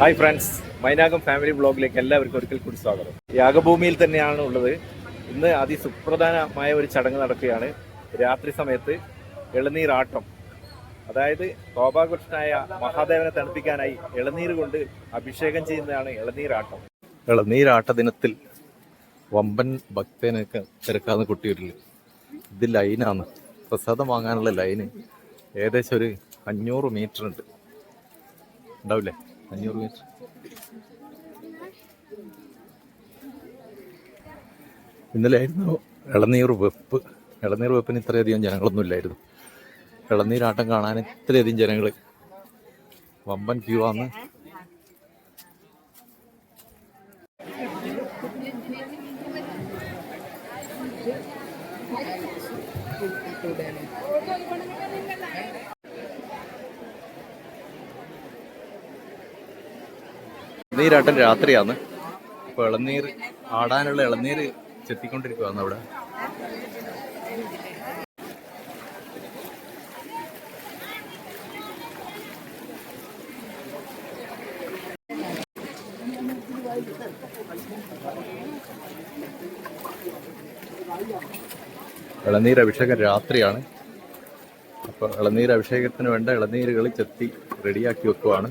Hi friends Mainakam family ബ്ലോഗിലേക്ക് എല്ലാവർക്കും ഒരിക്കൽ കൂടി സ്വാഗതം. യാഗഭൂമിയിൽ തന്നെയാണ് ഉള്ളത്. ഇന്ന് അതിസുപ്രധാനമായ ഒരു ചടങ്ങ് നടക്കുകയാണ്. രാത്രി സമയത്ത് ഇളനീരാട്ടം അതായത് കോപാകൃഷ്ണനായ മഹാദേവനെ തണുപ്പിക്കാനായി ഇളനീര് കൊണ്ട് അഭിഷേകം ചെയ്യുന്നതാണ് ഇളനീരാട്ടം ഇളനീരാട്ട ദിനത്തിൽ വമ്പൻ ഭക്തനൊക്കെ തിരക്കാന്ന് കുട്ടിയൂരിൽ ഇത് ലൈനാണ്. പ്രസാദം വാങ്ങാനുള്ള ലൈന് ഏകദേശം ഒരു അഞ്ഞൂറ് മീറ്റർ ഉണ്ട് ഉണ്ടാവില്ലേ? അഞ്ഞൂറ് മീറ്റർ ഇന്നലെ ആയിരുന്നു ഇളനീർ വെപ്പ്. ഇളനീർ വെപ്പിന് ഇത്രയധികം ജനങ്ങളൊന്നും ഇല്ലായിരുന്നു. ഇളനീരാട്ടം കാണാൻ ഇത്രയധികം ജനങ്ങൾ വമ്പൻ ക്യൂ ആണ് ഇളനീരാട്ടം രാത്രിയാണ്. ഇപ്പൊ ഇളനീർ ആടാനുള്ള ഇളനീർ ചെത്തിക്കൊണ്ടിരിക്കുകയാണ് അവിടെ. ഇളനീർ അഭിഷേകം രാത്രിയാണ്. അപ്പൊ ഇളനീർ അഭിഷേകത്തിന് വേണ്ട ഇളനീരുകൾ ചെത്തി റെഡിയാക്കി വെക്കുവാണ്.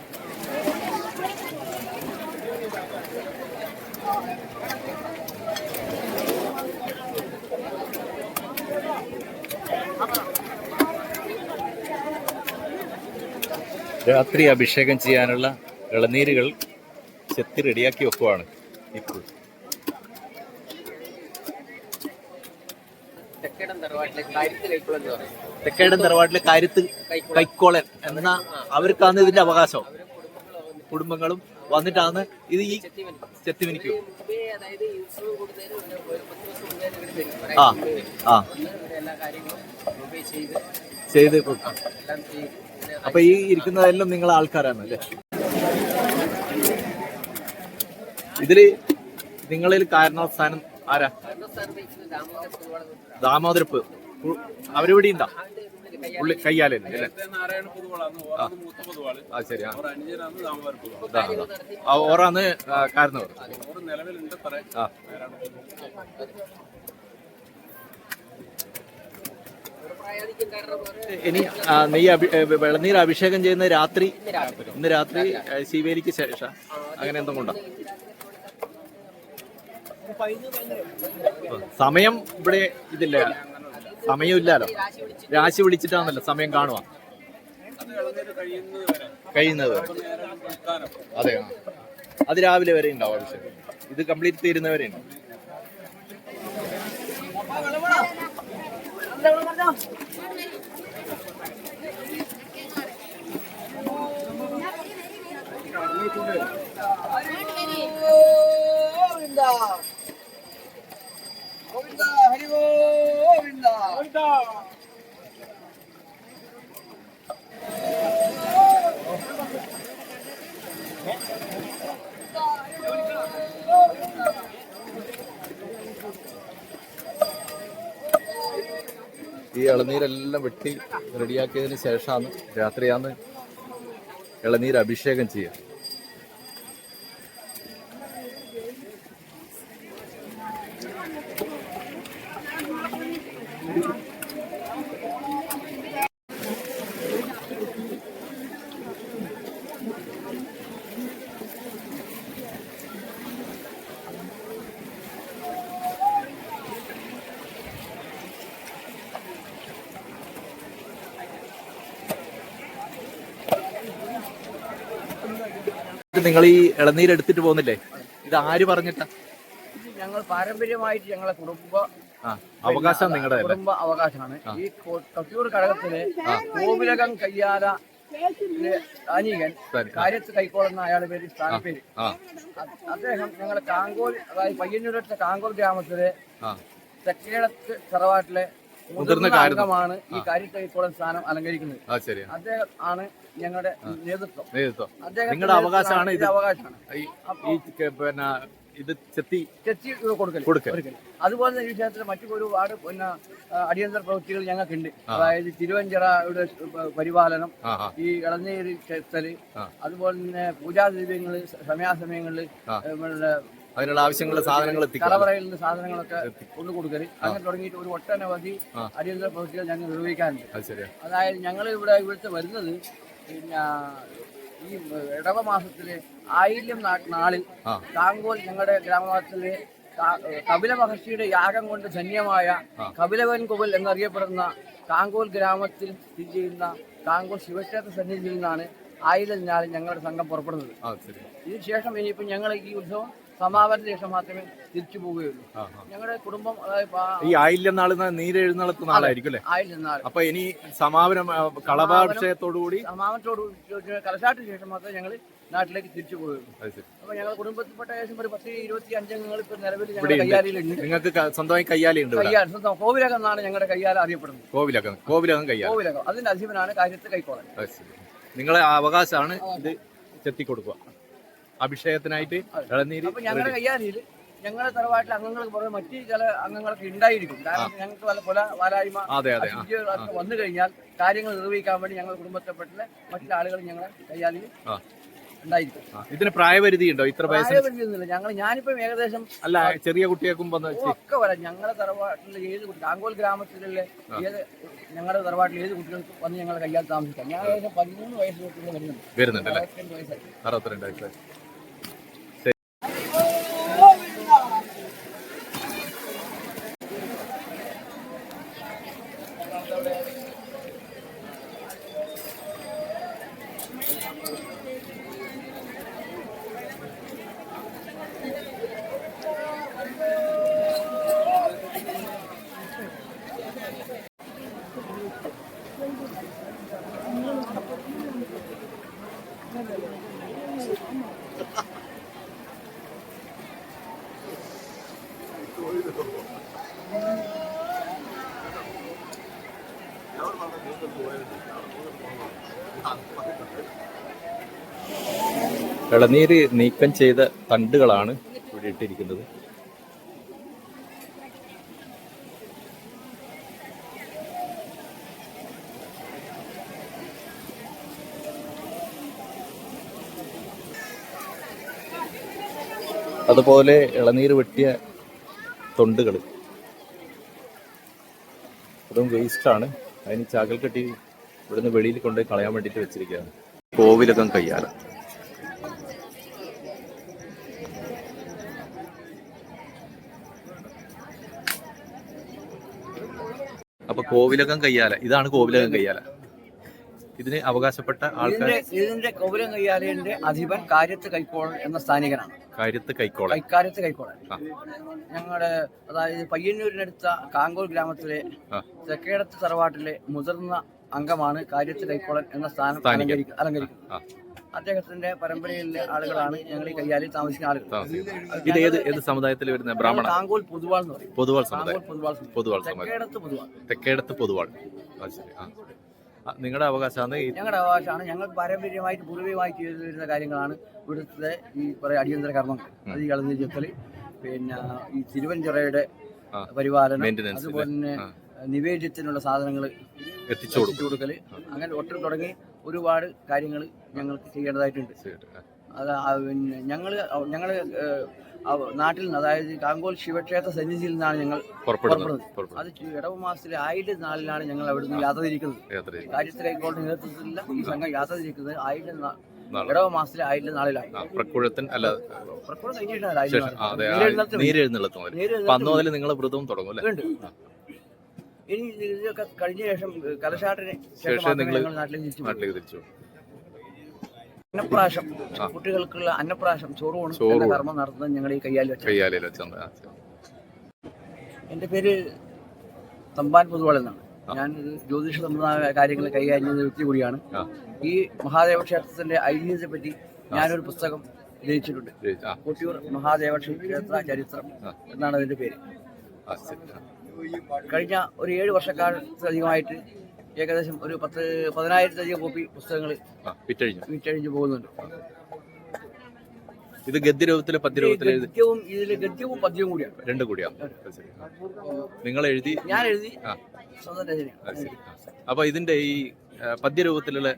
രാത്രി അഭിഷേകം ചെയ്യാനുള്ള ഇളനീരുകൾ ചെത്തി റെഡിയാക്കി വെക്കുവാണ് ഇപ്പോൾ. തെക്കേടൻ തറവാട്ടിലെ കരുത്ത് കൈക്കോളൻ എന്ന അവർക്കാണ് ഇതിന്റെ അവകാശം. കുടുംബങ്ങളും വന്നിട്ടാണ് ഇത് ഈ ചെത്തിമിനിക്ക്. ആ ആ. ചെയ്ത് കൊടുക്കാം. അപ്പൊ ഈ ഇരിക്കുന്നതെല്ലാം നിങ്ങളെ ആൾക്കാരാണ് അല്ലേ? ഇതിൽ നിങ്ങളിൽ കാരണവസ്ഥാനം ആരാ? ദാമോദരപ്പ്. അവരിവിടെ ഉണ്ടാ. ഉള്ളി കയ്യാലെ ആ. ശരി ആ. ഓറാന്ന് കാരണവർ ആ ഇനി നെയ്യ് അഭി- വെള്ളനീർ അഭിഷേകം ചെയ്യുന്ന രാത്രി? ഇന്ന് രാത്രി. ശിവേലിക്ക് ശേഷം? അങ്ങനെ എന്തും കൊണ്ടാ? സമയം ഇവിടെ ഇതില്ല. സമയം ഇല്ലല്ലോ രാശി വിളിച്ചിട്ടാണല്ലോ സമയം കാണുക കഴിയുന്നത്. അതെ. അത് രാവിലെ വരെ ഉണ്ടാവും ആവശ്യം ഇത് കംപ്ലീറ്റ് തീരുന്നവരെ ഉണ്ടാവും ഇളനീരെല്ലാം വെട്ടി റെഡിയാക്കിയതിന് ശേഷമാണ് രാത്രിയാണ് ഇളനീർ അഭിഷേകം ചെയ്യുക. നിങ്ങൾ ഈ ഇളനീര് എടുത്തിട്ട് പോകുന്നില്ലേ? ഇത് ആര് പറഞ്ഞിട്ടാ? ഞങ്ങൾ പാരമ്പര്യമായിട്ട് ഞങ്ങളെ കുടുംബ അവകാശം നിങ്ങളുടെ കുടുംബ അവകാശമാണ്. ഈ കട്ടിയൂർ കൊട്ടിയൂർ കോവിലകം കയ്യാല ധാനീകൻ. കാര്യത്ത് കൈക്കോളുന്ന അയാളുടെ പേര് സ്ഥാനപ്പേര്. അദ്ദേഹം ഞങ്ങളെ കാങ്കോൽ അതായത് പയ്യന്നൂരത്തെ കാങ്കോൽ ഗ്രാമത്തിലെ തെക്കേടത്ത് തറവാട്ടിലെ മുതിർന്ന അംഗമാണ് ഈ കാര്യത്തോളം സ്ഥാനം അലങ്കരിക്കുന്നത്. ആ ശരി. അദ്ദേഹം ആണ് ഞങ്ങളുടെ നേതൃത്വം. നേതൃത്വം. അദ്ദേഹം നിങ്ങളുടെ അവകാശമാണ് ഇത്. അവകാശമാണ്. ഈ പിന്നെ ഇത് ചെത്തി ചെത്തി കൊടുക്കൽ അതുപോലെ തന്നെ ഈ ക്ഷേത്രത്തിൽ മറ്റു ഒരുപാട് പിന്നെ അടിയന്തര പ്രവൃത്തികൾ ഞങ്ങൾക്കുണ്ട്. അതായത് തിരുവഞ്ചിറയുടെ പരിപാലനം ഈ ഇളനീര് ചെത്തൽ അതുപോലെ തന്നെ പൂജാദ്രവ്യങ്ങൾ സമയാസമയങ്ങളിൽ അതിനുള്ള ആവശ്യങ്ങളുടെ സാധനങ്ങൾ കറവറയിൽ നിന്ന് സാധനങ്ങളൊക്കെ കൊണ്ടു കൊടുക്കൽ അങ്ങനെ തുടങ്ങിയിട്ട് ഒരു ഒട്ടനവധി. അടിയന്തര പ്രവൃത്തികൾ ഞങ്ങൾ നിർവഹിക്കാറുണ്ട്. അതായത് ഞങ്ങൾ ഇവിടെ ഇവിടുത്തെ വരുന്നത് പിന്നെ ഈ ഇടവ മാസത്തിലെ ആയില്യം നാളിൽ. താങ്കോൽ ഞങ്ങളുടെ ഗ്രാമത്തിലെ കപില മഹർഷിയുടെ യാഗം കൊണ്ട് ധന്യമായ കപിലവൻ കോവിൽ എന്നറിയപ്പെടുന്ന താങ്കോൽ ഗ്രാമത്തിൽ സ്ഥിതി ചെയ്യുന്ന താങ്കോൽ ശിവക്ഷേത്ര സന്നിധിയിൽ നിന്നാണ് ആയിരം നാളിൽ ഞങ്ങളുടെ സംഘം പുറപ്പെടുന്നത്. ഇതിനുശേഷം ഇനിയിപ്പോൾ ഞങ്ങൾ ഈ ഉത്സവം സമാപനത്തിന് ശേഷം മാത്രമേ തിരിച്ചു പോവുകയുള്ളൂ. ഞങ്ങളുടെ കുടുംബം ഈ ആയില്യം നാൾ നീരെഴുന്നള്ളത്ത് നാളായിരിക്കും അല്ലേ? നാൾ അപ്പൊ ഇനി സമാപനം കളഭാഭിഷേകത്തോടുകൂടി സമാപനത്തോട് കലശാട്ടിന് ശേഷം മാത്രമേ ഞങ്ങൾ നാട്ടിലേക്ക് തിരിച്ചു പോവുകയുള്ളൂ. അപ്പൊ ഞങ്ങൾ കുടുംബത്തിൽപ്പെട്ട ഏകദേശം ഒരു പത്ത് ഇരുപത്തി അംഗങ്ങൾ ഇപ്പൊ നിലവിൽ ഞങ്ങളുടെ ഉണ്ട്. നിങ്ങൾക്ക് സ്വന്തമായി കയ്യാലി ഉണ്ട് കയ്യാൽ സ്വന്തം കോവിലകം എന്നാണ് ഞങ്ങളുടെ കയ്യാല അറിയപ്പെടുന്നത്. കോവിലകം കോവിലകം കയ്യാൽ കോവിലകം. അതിന്റെ അധിപനാണ് കാര്യത്തെ കൈക്കോളൻ. ശരി. നിങ്ങളെ അവകാശമാണ് ഇത് ചെത്തി കൊടുക്കുക അഭിഷേകത്തിനായിട്ട് ഇളനീര് അപ്പൊ ഞങ്ങളുടെ കയ്യാലിയിൽ ഞങ്ങളുടെ തറവാട്ടിലെ അംഗങ്ങൾക്ക് പുറമെ മറ്റു ചില അംഗങ്ങളൊക്കെ ഉണ്ടായിരിക്കും. കാരണം ഞങ്ങൾക്ക് വല്ല കൊല വാലായ്മ വന്നു കഴിഞ്ഞാൽ കാര്യങ്ങൾ നിർവഹിക്കാൻ വേണ്ടി ഞങ്ങൾ കുടുംബത്തെപ്പെട്ട മറ്റുള്ള ആളുകൾ ഞങ്ങളുടെ കയ്യാലിൽ ആ. ഉണ്ടായിരിക്കും. ഇതിന് പ്രായപരിധി ഉണ്ടോ? ഇത്ര പ്രായപരിധിയൊന്നുമില്ല. ഞങ്ങൾ ഞാനിപ്പം ഏകദേശം അല്ല ചെറിയ കുട്ടിയേക്കും ഒക്കെ വരാം. ഞങ്ങളുടെ തറവാട്ടിലെ ഏത് കുട്ടി താങ്കോൽ ഗ്രാമത്തിലുള്ള ഏത് ഞങ്ങളുടെ തറവാട്ടിലെ ഏത് കുട്ടികൾക്ക് വന്ന് ഞങ്ങളുടെ കയ്യാൽ താമസിക്കാം? ഞാൻ ഏകദേശം പതിമൂന്ന് വയസ്സ് തൊട്ടുള്ള വരുന്നുണ്ട്. വരുന്നുണ്ട് അറുപത്തിരണ്ട് വയസ്സായി. ഇളനീര് നീക്കം ചെയ്ത തണ്ടുകളാണ് ഇവിടെ ഇട്ടിരിക്കുന്നത്. അതുപോലെ ഇളനീർ വെട്ടിയ തൊണ്ടുകൾ അതും വേസ്റ്റാണ് അതിന് ചാകൽ കെട്ടി ഇവിടുന്ന് വെളിയിൽ കൊണ്ടുപോയി കളയാൻ വേണ്ടിയിട്ട് വെച്ചിരിക്കുകയാണ്. കോവിലകം കയ്യാല. അപ്പൊ കോവിലകം കയ്യാല. ഇതാണ് കോവിലകം കയ്യാല. ഇതിന് അവകാശപ്പെട്ട ആൾക്കാർ ഇതിന്റെ കൗരം കയ്യാലിന്റെ അധിപൻ കാര്യത്ത് കൈക്കോളൻ എന്ന സ്ഥാനികനാണ്. കാര്യത്ത് കൈക്കോളൻ. കാര്യത്ത് കൈക്കോളൻ. ഞങ്ങളുടെ അതായത് പയ്യന്നൂരിനടുത്ത കാങ്കോൾ ഗ്രാമത്തിലെ. തെക്കേടത്ത് തറവാട്ടിലെ മുതിർന്ന അംഗമാണ് കാര്യത്ത് കൈക്കോളൻ എന്ന സ്ഥാനം അലങ്കരിക്കുന്നത്. അദ്ദേഹത്തിന്റെ പരമ്പരയിലെ ആളുകളാണ് ഞങ്ങൾ ഈ കയ്യാലിൽ താമസിക്കുന്ന ആളുകൾ. ഇത് ഏത് ഏത് സമുദായത്തിൽ വരുന്ന ബ്രാഹ്മണ? താങ്കോൽ പൊതുവാൾ പൊതുവാൾ സമുദായം. പൊതുവാൾ പൊതുവാൾ തെക്കേടത്ത് പൊതുവാൾ. തെക്കേടത്ത് പൊതുവാൾ. ശരി. ആ, നിങ്ങളുടെ അവകാശമാണ് ഞങ്ങളുടെ അവകാശമാണ് ഞങ്ങൾ പാരമ്പര്യമായിട്ട് പൂർവികമായി ചെയ്തു വരുന്ന കാര്യങ്ങളാണ് ഇവിടുത്തെ ഈ കുറെ അടിയന്തര കർമ്മങ്ങൾ അത് ഈ കളഞ്ഞ പിന്നെ ഈ തിരുവഞ്ചിറയുടെ. പരിപാലനം അതുപോലെ തന്നെ. നിവേദ്യത്തിനുള്ള സാധനങ്ങൾ എത്തിച്ചു കൊടുക്കൽ അങ്ങനെ ഒട്ടും തുടങ്ങി ഒരുപാട് കാര്യങ്ങൾ ഞങ്ങൾക്ക് ചെയ്യേണ്ടതായിട്ടുണ്ട്. അത് പിന്നെ ഞങ്ങൾ ഞങ്ങൾ നാട്ടിൽ നിന്ന് അതായത് കാങ്കോൽ ശിവക്ഷേത്ര സന്നിധിയിൽ നിന്നാണ് ഞങ്ങൾ പുറപ്പെടുന്നു പുറപ്പെടുന്നത്. അത് ഇടവ മാസത്തിലെ ആയിട്ട് നാളിലാണ് ഞങ്ങൾ അവിടുന്ന് യാത്ര തിരിക്കുന്നത്. കാര്യത്തിലേക്കോട്ട് നേതൃത്വത്തിലുള്ള ഈ സംഘം യാത്ര തിരിക്കുന്നത് നാളെ. ഇടവ മാസത്തിലെ ആയിട്ട് നാളിലാണ്. ആ പ്രക്കുഴത്തൻ അല്ല പ്രക്കുഴം കഴിഞ്ഞിട്ടാണ്. നീരെഴുന്നള്ളത്ത് അന്ന് മുതൽ നിങ്ങൾ വ്രതവും തുടങ്ങും അല്ലേ? ഇനി ഇതൊക്കെ കഴിഞ്ഞ ശേഷം കലശാട്ടിന് ശേഷം ഞങ്ങൾ നാട്ടിലേക്ക് തിരിച്ചു നാട്ടിലേക്ക് തിരിച്ചു അന്നപ്രാശം. കുട്ടികൾക്കുള്ള അന്നപ്രാശം. ചോറ് ഊണ് എന്ന. കർമ്മം നടത്തുന്നത് ഞങ്ങളുടെ ഈ വെച്ച കയ്യാലയിൽ വെച്ചാൽ എന്റെ പേര് തമ്പാൻ പൊതുവാൾ എന്നാണ്. ഞാൻ ജ്യോതിഷ സംബന്ധമായ കാര്യങ്ങൾ കൈകാര്യം ചെയ്ത വ്യക്തി കൂടിയാണ്. ഈ മഹാദേവ ക്ഷേത്രത്തിന്റെ ഐതിഹ്യത്തെ പറ്റി ഞാനൊരു പുസ്തകം രചിച്ചിട്ടുണ്ട്. കൊട്ടിയൂർ മഹാദേവ ക്ഷേത്ര ചരിത്രം. എന്നാണ് അതിന്റെ പേര്. കഴിഞ്ഞ ഒരു ഏഴ് വർഷക്കാലത്തിലധികമായിട്ട് ഏകദേശം ഒരു പത്ത് പതിനായിരത്തിലധികം കോപ്പി പുസ്തകങ്ങൾ വിറ്റഴിഞ്ഞു. വിറ്റഴിഞ്ഞു പോകുന്നുണ്ട്. ഇത് ഗദ്യരൂപത്തിലെ പദ്യരൂപത്തിലെ ഗദ്യവും ഇതിലെ ഗദ്യവും പദ്യവും കൂടിയാണ്. രണ്ടും കൂടിയാണ്. നിങ്ങൾ എഴുതി ഞാൻ എഴുതി. അപ്പൊ ഇതിന്റെ ഈ പദ്യരൂപത്തിലുള്ള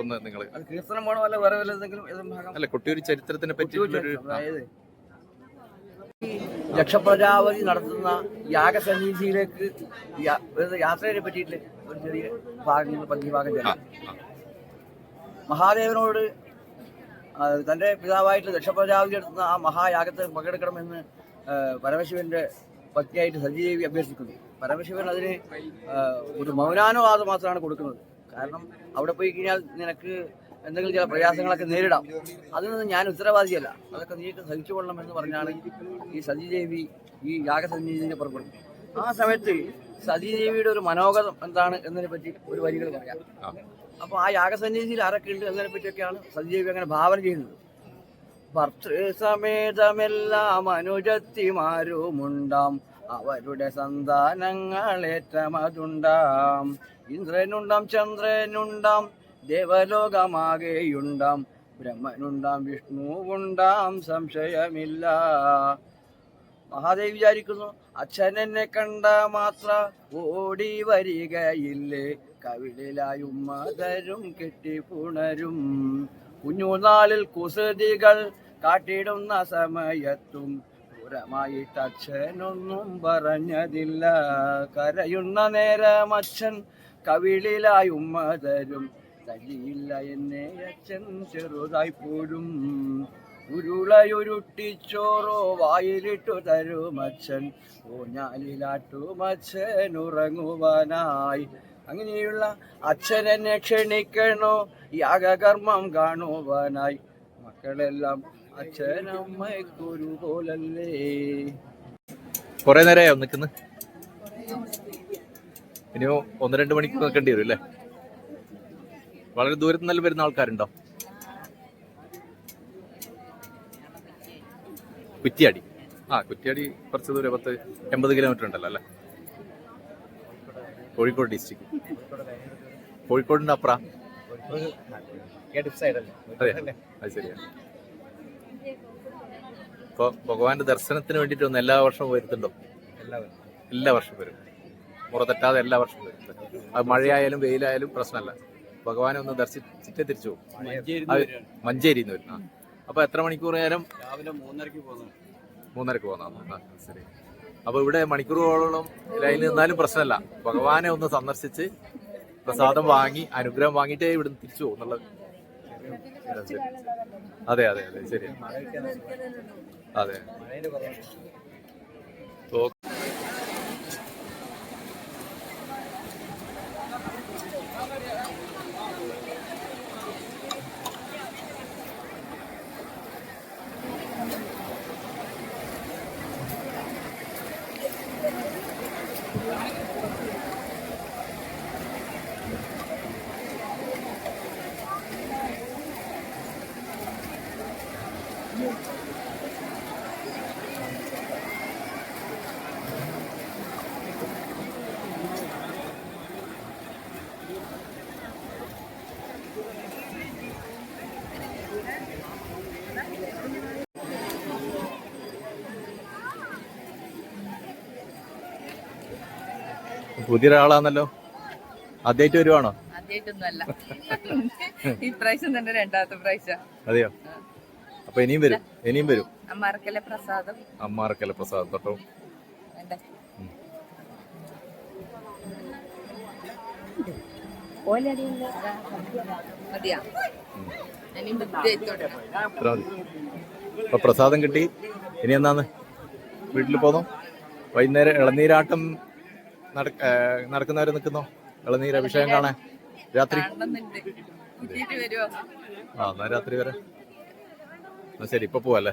ഒന്ന് നിങ്ങൾ അത് കീർത്തനം വേണോ അല്ല വേറെ വല്ല എന്തെങ്കിലും അല്ല കൊട്ടിയൂർ ചരിത്രത്തിനെ പറ്റി അതായത് ലക്ഷപ്രജാപതി നടത്തുന്ന യാഗസന്നിധിയിലേക്ക് യാത്രയെ പറ്റിയിട്ട് ചെറിയ ഭാഗങ്ങൾ പദ്യഭാഗം ഭാഗം ആ. മഹാദേവനോട് തന്റെ പിതാവായിട്ട് ദക്ഷപ്രജാപതി നടത്തുന്ന ആ മഹായാഗത്തെ പങ്കെടുക്കണമെന്ന് പരമശിവന്റെ പത്നിയായിട്ട് സജീവി അഭ്യർത്ഥിക്കുന്നു. പരമശിവൻ അതിന് ഒരു മൗനാനുവാദം മാത്രമാണ് കൊടുക്കുന്നത്. കാരണം അവിടെ പോയി കഴിഞ്ഞാൽ നിനക്ക് എന്തെങ്കിലും ചില പ്രയാസങ്ങളൊക്കെ നേരിടാം. അതിനൊന്നും ഞാൻ ഉത്തരവാദിയല്ല. അതൊക്കെ നീ സഹിച്ചു കൊള്ളണം എന്ന് പറഞ്ഞാണ് ഈ സതീദേവി ഈ യാഗസഞ്ജീവിനെ പുറപ്പെടുന്നത്. ആ സമയത്ത് സതീദേവിയുടെ ഒരു മനോഗതം എന്താണ് എന്നതിനെ പറ്റി ഒരു വരികൾ പറയാം. അപ്പോൾ അപ്പൊ ആ യാഗസന്നിധിയിൽ ആരൊക്കെ ഉണ്ട് എന്നതിനെ പറ്റിയൊക്കെയാണ് സതീദേവി അങ്ങനെ ഭാവന ചെയ്യുന്നത്. ഭർത്തൃസമേതമെല്ലാം അനുജത്തിമാരുമുണ്ടാം. അവരുടെ സന്താനങ്ങളേറ്റമതുണ്ടാം. ഇന്ദ്രനുണ്ടാം ചന്ദ്രനുണ്ടാം ദേവലോകമാകെയുണ്ടാം. ബ്രഹ്മനുണ്ടാം വിഷ്ണുവുണ്ടാം സംശയമില്ല. മഹാദേവി വിചാരിക്കുന്നു അച്ഛനെന്നെ കണ്ട മാത്ര ഓടി വരികയില്ലേ. കവിളിലായും മതരും കെട്ടിപ്പുണരും കുഞ്ഞുനാളിൽ കുസൃതികൾ കാട്ടിടുന്ന സമയത്തും ക്രൂരമായിട്ട് അച്ഛനൊന്നും പറഞ്ഞതില്ല. കരയുന്ന നേരം അച്ഛൻ കവിളിലായി ഉമ്മ തരും തല്ലിയില്ല എന്നെ അച്ഛൻ ചെറുതായി പോലും ഉരുളയുരുട്ടിച്ചോറോ വായിലിട്ടു തരുമച്ഛൻ ഊഞ്ഞാലിലാട്ടുമച്ഛൻ ഉറങ്ങുവാനായി. അങ്ങനെയുള്ള അച്ഛൻ എന്നെ ക്ഷണിക്കണോ? യാഗകർമ്മം കാണുവാനായി. മക്കളെല്ലാം അച്ഛനമ്മയ്ക്കൊരു പോലല്ലേ കൊറേ നേരമായോ നിൽക്കുന്നു? ഇനിയോ ഒന്ന് രണ്ട് മണിക്കൂർ നിൽക്കേണ്ടി വരും അല്ലേ? വളരെ ദൂരത്ത് നിന്നെല്ലാം വരുന്ന ആൾക്കാരുണ്ടോ? കുറ്റിയാടി. ആ കുറ്റിയാടി കുറച്ച് ദൂരം പത്ത് എൺപത് കിലോമീറ്റർ ഉണ്ടല്ലോ അല്ലേ? കോഴിക്കോട് ഡിസ്ട്രിക്ട് കോഴിക്കോടിന്റെ അപ്പുറ? അതെ അത് ശരിയാണ് ഇപ്പൊ ഭഗവാന്റെ ദർശനത്തിന് വേണ്ടിട്ട് ഒന്ന് എല്ലാ വർഷവും വരുത്തുണ്ടോ എല്ലാ വർഷവും വരും. മുറ തെറ്റാതെ എല്ലാ വർഷവും വരും. അത് മഴയായാലും വെയിലായാലും പ്രശ്നമല്ല. ഭഗവാനെ ഒന്ന് ദർശിച്ചിട്ടേ തിരിച്ചു പോകും. മഞ്ചേരി മഞ്ചേരിന്ന് വരും. ആ. അപ്പൊ എത്ര മണിക്കൂർ നേരം? രാവിലെ മൂന്നരക്ക് പോകുന്നു. മൂന്നരക്ക് പോകുന്ന. ശരി. അപ്പൊ ഇവിടെ മണിക്കൂറുകളോളം ലൈനിൽ നിന്നാലും പ്രശ്നമല്ല. ഭഗവാനെ ഒന്ന് സന്ദർശിച്ച് പ്രസാദം വാങ്ങി അനുഗ്രഹം വാങ്ങിയിട്ടേ ഇവിടുന്ന് തിരിച്ചു പോകും എന്നുള്ളത് അതെ അതെ അതെ ശരി അതെ. ഓ പുതിയൊരാളാന്നല്ലോ ആദ്യമായിട്ട് വരുവാണോ? ആദ്യമായിട്ടൊന്നുമല്ല ഈ പ്രാവശ്യം തന്നെ രണ്ടാമത്തെ പ്രാവശ്യം. അതെയോ? അപ്പൊ ഇനിയും വരും. ഇനിയും വരും. അമ്മാർക്കല പ്രസാദം. കേട്ടോ പ്രസാദം. അപ്പൊ കിട്ടി. ഇനി എന്നാന്ന്? വീട്ടിൽ പോന്നോ? വൈകുന്നേരം ഇളനീരാട്ടം നടക്കുന്നവരെ നിൽക്കുന്നോ? ഇളനീർ അഭിഷേകം കാണാൻ? രാത്രി? ആ എന്നാ രാത്രി വരെ. എന്നാ ശരി ഇപ്പൊ പോവല്ലേ?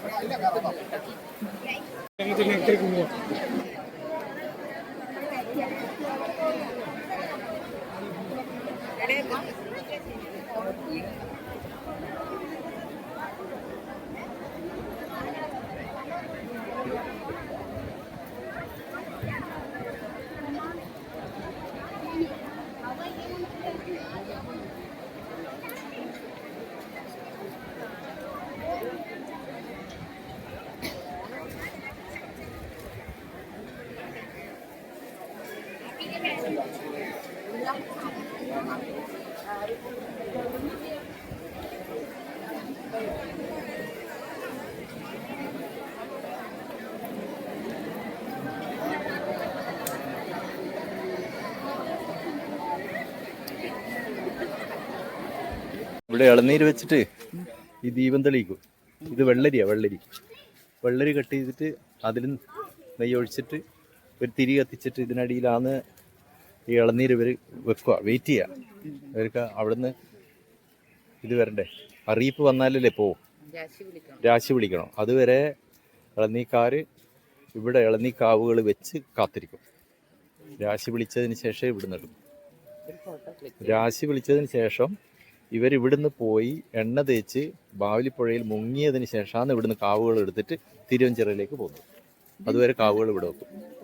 Thank you. ഇവിടെ ഇളനീര് വെച്ചിട്ട് ഈ ദീപം തെളിയിക്കും. ഇത് വെള്ളരിയാ വെള്ളരി. വെള്ളരി കട്ട് ചെയ്തിട്ട് അതിൽ നെയ്യ് ഒഴിച്ചിട്ട് ഒരു തിരി കത്തിച്ചിട്ട് ഇതിനടിയിലാണ് ഈ ഇളനീര് ഇവർ വെക്കുക വെയിറ്റ് ചെയ്യുക ഇവർക്ക് അവിടുന്ന് ഇത് വരണ്ടേ? അറിയിപ്പ് വന്നാലല്ലേ പോവും? രാശി വിളിക്കണം. അതുവരെ ഇളനീക്കാർ ഇവിടെ ഇളനീക്കാവുകൾ വെച്ച് കാത്തിരിക്കും. രാശി വിളിച്ചതിന് ശേഷം ഇവിടുന്ന് എടുക്കും രാശി വിളിച്ചതിന് ശേഷം ഇവർ ഇവിടുന്ന് പോയി എണ്ണ തേച്ച് ബാവലിപ്പുഴയിൽ മുങ്ങിയതിന് ശേഷമാണ് ഇവിടുന്ന് കാവുകൾ എടുത്തിട്ട് തിരുവഞ്ചിറയിലേക്ക് പോകുന്നത്. അതുവരെ കാവുകൾ ഇവിടെ വെക്കും.